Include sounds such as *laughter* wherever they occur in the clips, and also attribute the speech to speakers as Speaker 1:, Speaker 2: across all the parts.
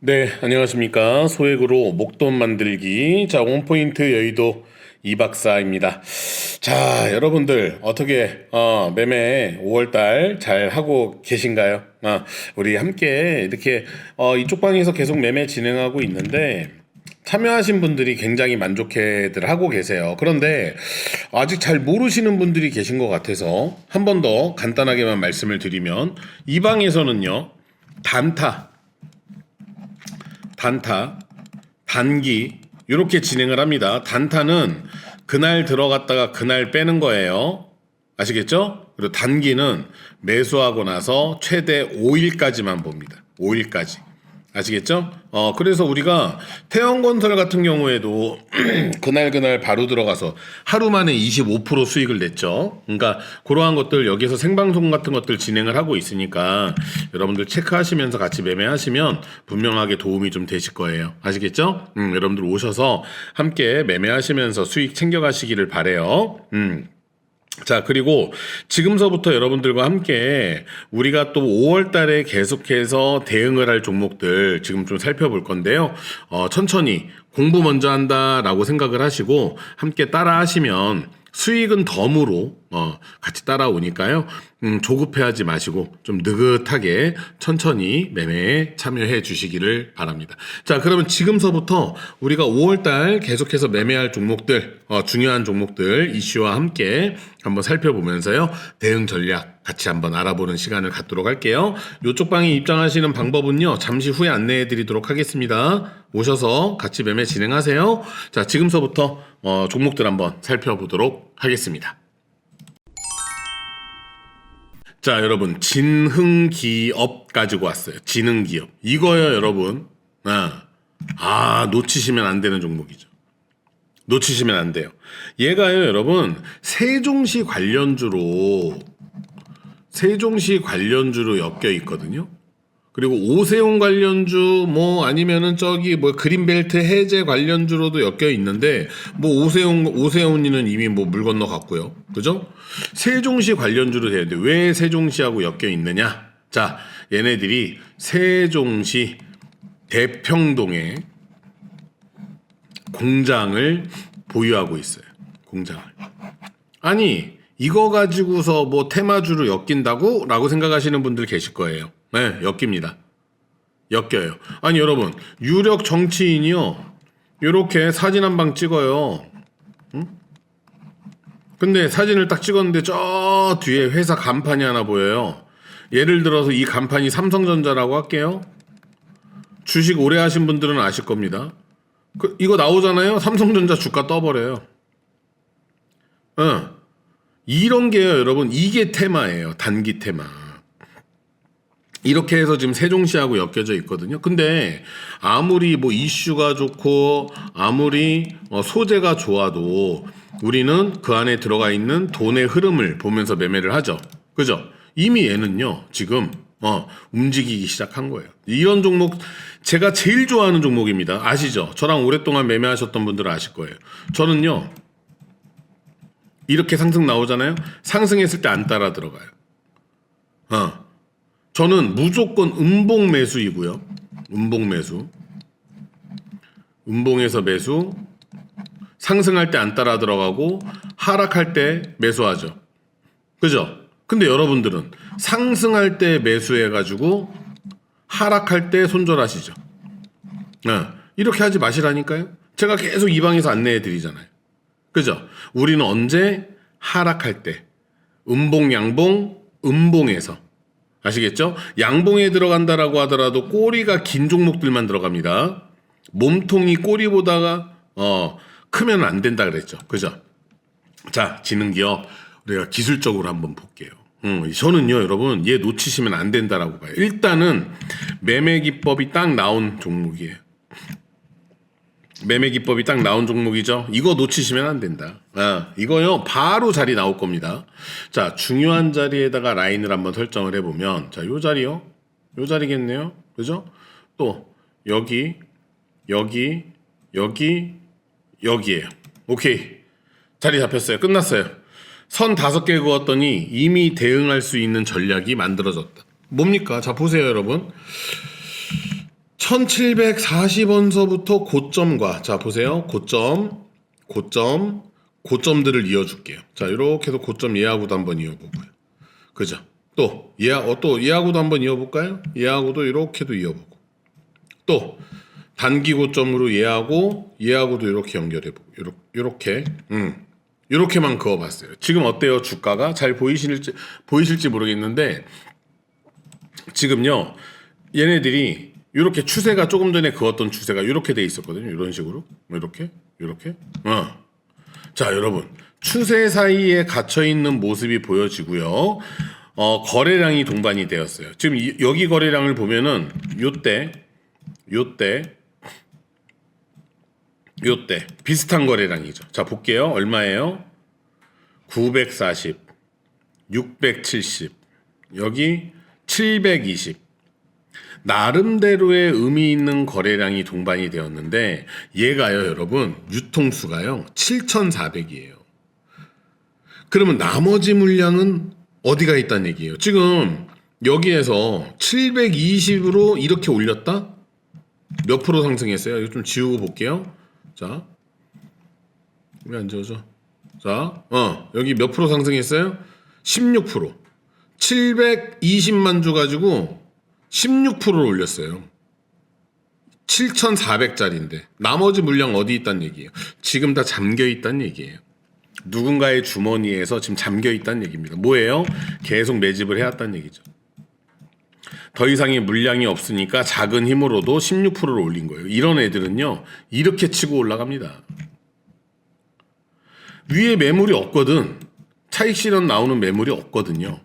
Speaker 1: 네, 안녕하십니까. 소액으로 목돈 만들기. 자, 원포인트 여의도 이박사입니다. 자, 여러분들, 어떻게, 어, 매매 5월달 잘 하고 계신가요? 아, 우리 함께 이렇게, 어, 이쪽 방에서 계속 매매 진행하고 있는데, 참여하신 분들이 굉장히 만족해들 하고 계세요. 그런데 아직 잘 모르시는 분들이 계신 것 같아서 한 번 더 간단하게만 말씀을 드리면, 이 방에서는요, 단타, 단타, 단기 이렇게 진행을 합니다. 단타는 그날 들어갔다가 그날 빼는 거예요. 아시겠죠? 그리고 단기는 매수하고 나서 최대 5일까지만 봅니다. 5일까지. 아시겠죠? 어, 그래서 우리가 태형건설 같은 경우에도 *clears throat* 그날 그날 바로 들어가서 하루 만에 25% 수익을 냈죠. 그러니까 그러한 것들 여기서 생방송 같은 것들 진행을 하고 있으니까 여러분들 체크하시면서 같이 매매하시면 분명하게 도움이 좀 되실 거예요. 아시겠죠? 음, 여러분들 오셔서 함께 매매하시면서 수익 챙겨가시기를 바래요. 음. 자, 그리고 지금서부터 여러분들과 함께 우리가 또 5월 달에 계속해서 대응을 할 종목들 지금 좀 살펴볼 건데요. 어, 천천히 공부 먼저 한다라고 생각을 하시고 함께 따라 하시면 수익은 덤으로 어, 같이 따라오니까요. 음, 조급해하지 마시고 좀 느긋하게 천천히 매매에 참여해 주시기를 바랍니다. 자, 그러면 지금서부터 우리가 5월달 계속해서 매매할 종목들, 어, 중요한 종목들 이슈와 함께 한번 살펴보면서요. 대응 전략 같이 한번 알아보는 시간을 갖도록 할게요. 이쪽 방에 입장하시는 방법은요. 잠시 후에 안내해 드리도록 하겠습니다. 오셔서 같이 매매 진행하세요. 자, 지금서부터 어, 종목들 한번 살펴보도록 하겠습니다. 자, 여러분, 진흥기업 가지고 왔어요. 진흥기업. 이거요, 여러분. 아, 아, 놓치시면 안 되는 종목이죠. 놓치시면 안 돼요. 얘가요, 여러분, 세종시 관련주로, 세종시 관련주로 엮여 있거든요. 그리고 오세훈 관련주 뭐 아니면은 저기 뭐 그린벨트 해제 관련주로도 엮여 있는데 뭐 오세훈 오세훈이는 이미 뭐 물 건너 갔고요. 그죠? 세종시 관련주로 되는데 왜 세종시하고 엮여 있느냐? 자, 얘네들이 세종시 대평동에 공장을 보유하고 있어요. 공장을. 아니, 이거 가지고서 뭐 테마주로 엮인다고? 라고 생각하시는 분들 계실 거예요. 네, 엮입니다. 엮여요. 아니, 여러분, 유력 정치인이요. 요렇게 사진 한 방 찍어요. 응? 근데 사진을 딱 찍었는데 저 뒤에 회사 간판이 하나 보여요. 예를 들어서 이 간판이 삼성전자라고 할게요. 주식 오래 하신 분들은 아실 겁니다. 그, 이거 나오잖아요. 삼성전자 주가 떠버려요. 응. 이런 게요, 여러분. 이게 테마예요. 단기 테마. 이렇게 해서 지금 세종시하고 엮여져 있거든요. 근데 아무리 뭐 이슈가 좋고 아무리 어, 소재가 좋아도 우리는 그 안에 들어가 있는 돈의 흐름을 보면서 매매를 하죠. 그죠? 이미 얘는요, 지금 어, 움직이기 시작한 거예요. 이런 종목 제가 제일 좋아하는 종목입니다. 아시죠? 저랑 오랫동안 매매하셨던 분들은 아실 거예요. 저는요. 이렇게 상승 나오잖아요. 상승했을 때 안 따라 들어가요. 어. 저는 무조건 음봉 매수이고요. 음봉 매수. 음봉에서 매수. 상승할 때 안 따라 들어가고 하락할 때 매수하죠. 그죠? 근데 여러분들은 상승할 때 매수해 가지고 하락할 때 손절하시죠. 네. 이렇게 하지 마시라니까요. 제가 계속 이 방에서 안내해 드리잖아요. 그죠? 우리는 언제 하락할 때 음봉 양봉 음봉에서 아시겠죠? 양봉에 들어간다라고 하더라도 꼬리가 긴 종목들만 들어갑니다. 몸통이 꼬리보다가 어 크면 안 된다 그랬죠. 그죠? 자, 지능 기업 우리가 기술적으로 한번 볼게요. 음, 저는요, 여러분, 얘 놓치시면 안 된다라고 봐요. 일단은 매매 기법이 딱 나온 종목이에요. 매매 기법이 딱 나온 종목이죠. 이거 놓치시면 안 된다. 아, 이거요, 바로 자리 나올 겁니다. 자, 중요한 자리에다가 라인을 한번 설정을 해 보면, 자, 요 자리요. 요 자리겠네요. 그죠? 또, 여기, 여기, 여기, 여기에요. 오케이. 자리 잡혔어요. 끝났어요. 선 다섯 개 그었더니 이미 대응할 수 있는 전략이 만들어졌다. 뭡니까? 자, 보세요, 여러분. 1740원서부터 고점과 자 보세요. 고점, 고점, 고점들을 이어줄게요. 자 이렇게 해서 고점 예하고도 한번 이어보고요. 그죠? 또 예하 어, 또 예하고도 한번 이어볼까요? 예하고도 이렇게도 이어보고 또 단기 고점으로 예하고 예하고도 이렇게 연결해보고 이렇게 이렇게 음 이렇게만 그어봤어요. 지금 어때요? 주가가 잘 보이실지 보이실지 모르겠는데 지금요 얘네들이 이렇게 추세가 조금 전에 그었던 추세가 이렇게 돼 있었거든요. 이런 식으로 뭐 이렇게 이렇게 어. 자 여러분 추세 사이에 갇혀 있는 모습이 보여지고요. 어, 거래량이 동반이 되었어요. 지금 이- 여기 거래량을 보면은 요때 요때 요때 비슷한 거래량이죠. 자 볼게요. 얼마예요? 940 670 여기 720 나름대로의 의미 있는 거래량이 동반이 되었는데 얘가요 여러분. 유통수가요 7,400이에요. 그러면 나머지 물량은 어디가 있다는 얘기예요? 지금 여기에서 720으로 이렇게 올렸다? 몇 프로 상승했어요? 이거 좀 지우고 볼게요. 자. 왜 안 지워져 자, 어, 여기 몇 프로 상승했어요? 16%. 720만 주 가지고 16%를 올렸어요. 7,400짜리인데 나머지 물량 어디 있단 얘기예요? 지금 다 잠겨 있단 얘기예요. 누군가의 주머니에서 지금 잠겨 있단 얘기입니다. 뭐예요? 계속 매집을 해왔단 얘기죠. 더 이상의 물량이 없으니까 작은 힘으로도 16%를 올린 거예요. 이런 애들은요, 이렇게 치고 올라갑니다. 위에 매물이 없거든. 차익 실현 나오는 매물이 없거든요.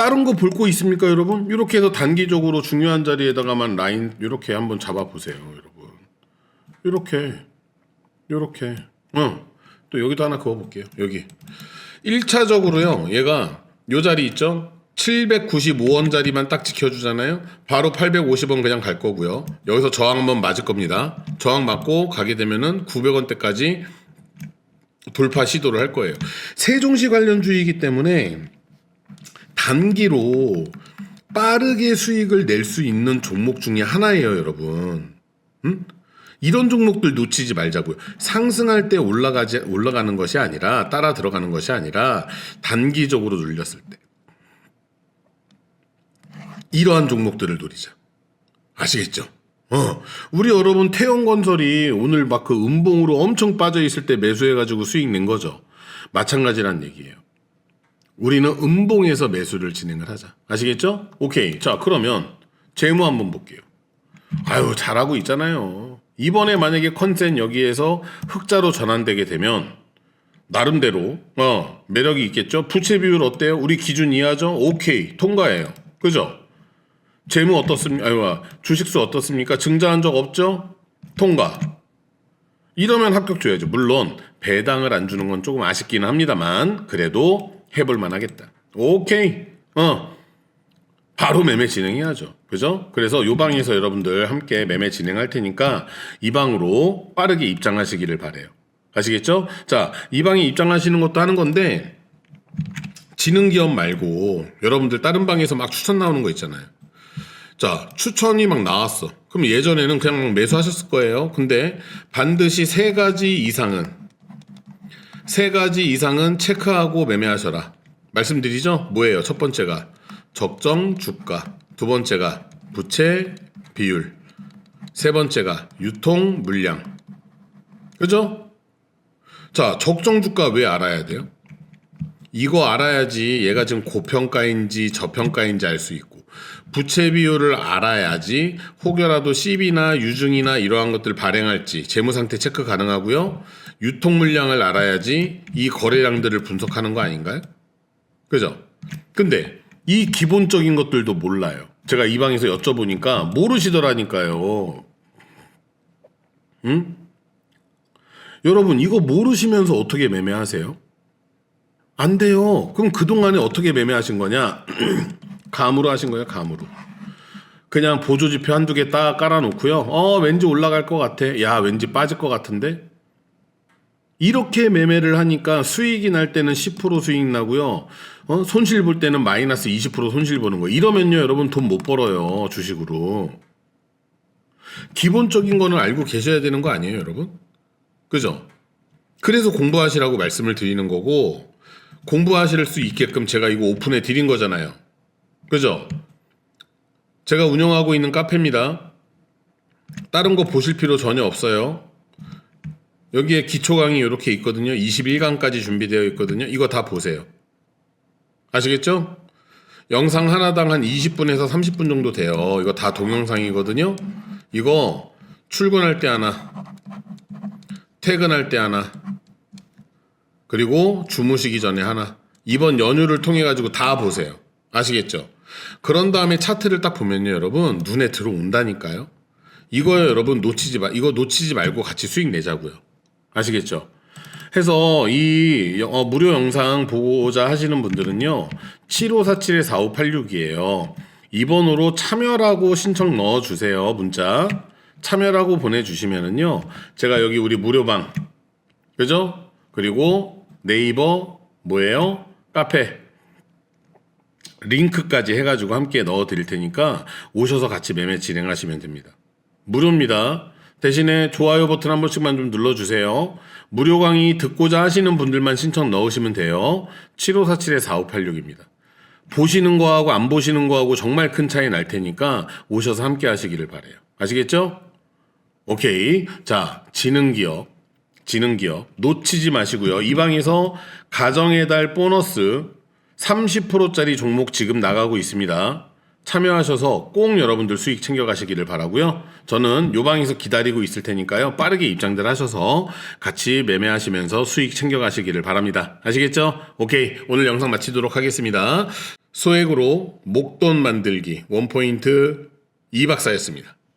Speaker 1: 다른 거 볼 거 있습니까, 여러분? 이렇게 해서 단기적으로 중요한 자리에다가만 라인 이렇게 한번 잡아 보세요, 여러분. 이렇게, 이렇게. 어. 또 여기도 하나 그어 볼게요. 여기. 1차적으로요. 얘가 요 자리 있죠? 795원짜리만 딱 지켜주잖아요. 바로 850원 그냥 갈 거고요. 여기서 저항 한번 맞을 겁니다. 저항 맞고 가게 되면은 900원대까지 돌파 시도를 할 거예요. 세종시 관련주이기 때문에 단기로 빠르게 수익을 낼 수 있는 종목 중에 하나예요, 여러분. 음? 이런 종목들 놓치지 말자고요. 상승할 때 올라가지 올라가는 것이 아니라 따라 들어가는 것이 아니라 단기적으로 눌렸을 때 이러한 종목들을 노리자. 아시겠죠? 어, 우리 여러분 태영건설이 오늘 막 그 음봉으로 엄청 빠져 있을 때 매수해가지고 수익 낸 거죠. 마찬가지란 얘기예요. 우리는 음봉에서 매수를 진행을 하자. 아시겠죠? 오케이. 자, 그러면 재무 한번 볼게요. 아유, 잘하고 있잖아요. 이번에 만약에 컨센 여기에서 흑자로 전환되게 되면 나름대로 어, 매력이 있겠죠? 부채 비율 어때요? 우리 기준 이하죠? 오케이. 통과해요. 그죠? 재무 어떻습니까? 주식수 어떻습니까? 증자한 적 없죠? 통과. 이러면 합격 줘야죠. 물론 배당을 안 주는 건 조금 아쉽기는 합니다만 그래도 해볼 만하겠다. 오케이. 어. 바로 매매 진행해야죠. 그죠? 그래서 요 방에서 여러분들 함께 매매 진행할 테니까 이 방으로 빠르게 입장하시기를 바래요. 아시겠죠? 자, 이 방에 입장하시는 것도 하는 건데 지능 기업 말고 여러분들 다른 방에서 막 추천 나오는 거 있잖아요. 자, 추천이 막 나왔어. 그럼 예전에는 그냥 매수하셨을 거예요. 근데 반드시 세 가지 이상은 세 가지 이상은 체크하고 매매하셔라. 말씀드리죠? 뭐예요? 첫 번째가 적정 주가, 두 번째가 부채 비율, 세 번째가 유통 물량. 그죠? 자, 적정 주가 왜 알아야 돼요? 이거 알아야지 얘가 지금 고평가인지 저평가인지 알 수 있고 부채 비율을 알아야지 혹여라도 CB나 유증이나 이러한 것들 발행할지 재무 상태 체크 가능하고요. 유통 물량을 알아야지 이 거래량들을 분석하는 거 아닌가요? 그죠? 근데 이 기본적인 것들도 몰라요. 제가 이 방에서 여쭤보니까 모르시더라니까요. 응? 여러분 이거 모르시면서 어떻게 매매하세요? 안 돼요. 그럼 그동안에 어떻게 매매하신 거냐? *clears throat* 감으로 하신 거예요, 감으로. 그냥 보조지표 한두 개 딱 깔아놓고요. 어, 왠지 올라갈 것 같아. 야, 왠지 빠질 것 같은데? 이렇게 매매를 하니까 수익이 날 때는 10% 수익 나고요. 어? 손실 볼 때는 마이너스 20% 손실 보는 거. 이러면요, 여러분 돈 못 벌어요. 주식으로. 기본적인 거는 알고 계셔야 되는 거 아니에요, 여러분? 그죠? 그래서 공부하시라고 말씀을 드리는 거고, 공부하실 수 있게끔 제가 이거 오픈해 드린 거잖아요. 그죠? 제가 운영하고 있는 카페입니다. 다른 거 보실 필요 전혀 없어요. 여기에 기초 강의 이렇게 있거든요. 21강까지 준비되어 있거든요. 이거 다 보세요. 아시겠죠? 영상 하나당 한 20분에서 30분 정도 돼요. 이거 다 동영상이거든요. 이거 출근할 때 하나, 퇴근할 때 하나, 그리고 주무시기 전에 하나. 이번 연휴를 통해 가지고 다 보세요. 아시겠죠? 그런 다음에 차트를 딱 보면요, 여러분 눈에 들어온다니까요. 이거요, 여러분 놓치지 마. 이거 놓치지 말고 같이 수익 내자고요. 아시겠죠? 해서 이 어, 무료 영상 보고자 하시는 분들은요. 7547-4586이에요. 이 번호로 참여라고 신청 넣어 주세요. 문자. 참여라고 보내 주시면은요. 제가 여기 우리 무료방 그죠? 그리고 네이버 뭐예요? 카페 링크까지 해가지고 함께 넣어 드릴 테니까 오셔서 같이 매매 진행하시면 됩니다. 무료입니다. 대신에 좋아요 버튼 한 번씩만 좀 눌러주세요. 무료 강의 듣고자 하시는 분들만 신청 넣으시면 돼요. 7547-4586입니다. 보시는 거하고 안 보시는 거하고 정말 큰 차이 날 테니까 오셔서 함께 하시기를 바래요. 아시겠죠? 오케이. 자, 지능기업. 지능기업. 놓치지 마시고요. 이 방에서 가정의 달 보너스 30%짜리 종목 지금 나가고 있습니다. 참여하셔서 꼭 여러분들 수익 챙겨가시기를 바라고요. 저는 요 방에서 기다리고 있을 테니까요. 빠르게 입장들 하셔서 같이 매매하시면서 수익 챙겨가시기를 바랍니다. 아시겠죠? 오케이. 오늘 영상 마치도록 하겠습니다. 소액으로 목돈 만들기 원포인트 이박사였습니다.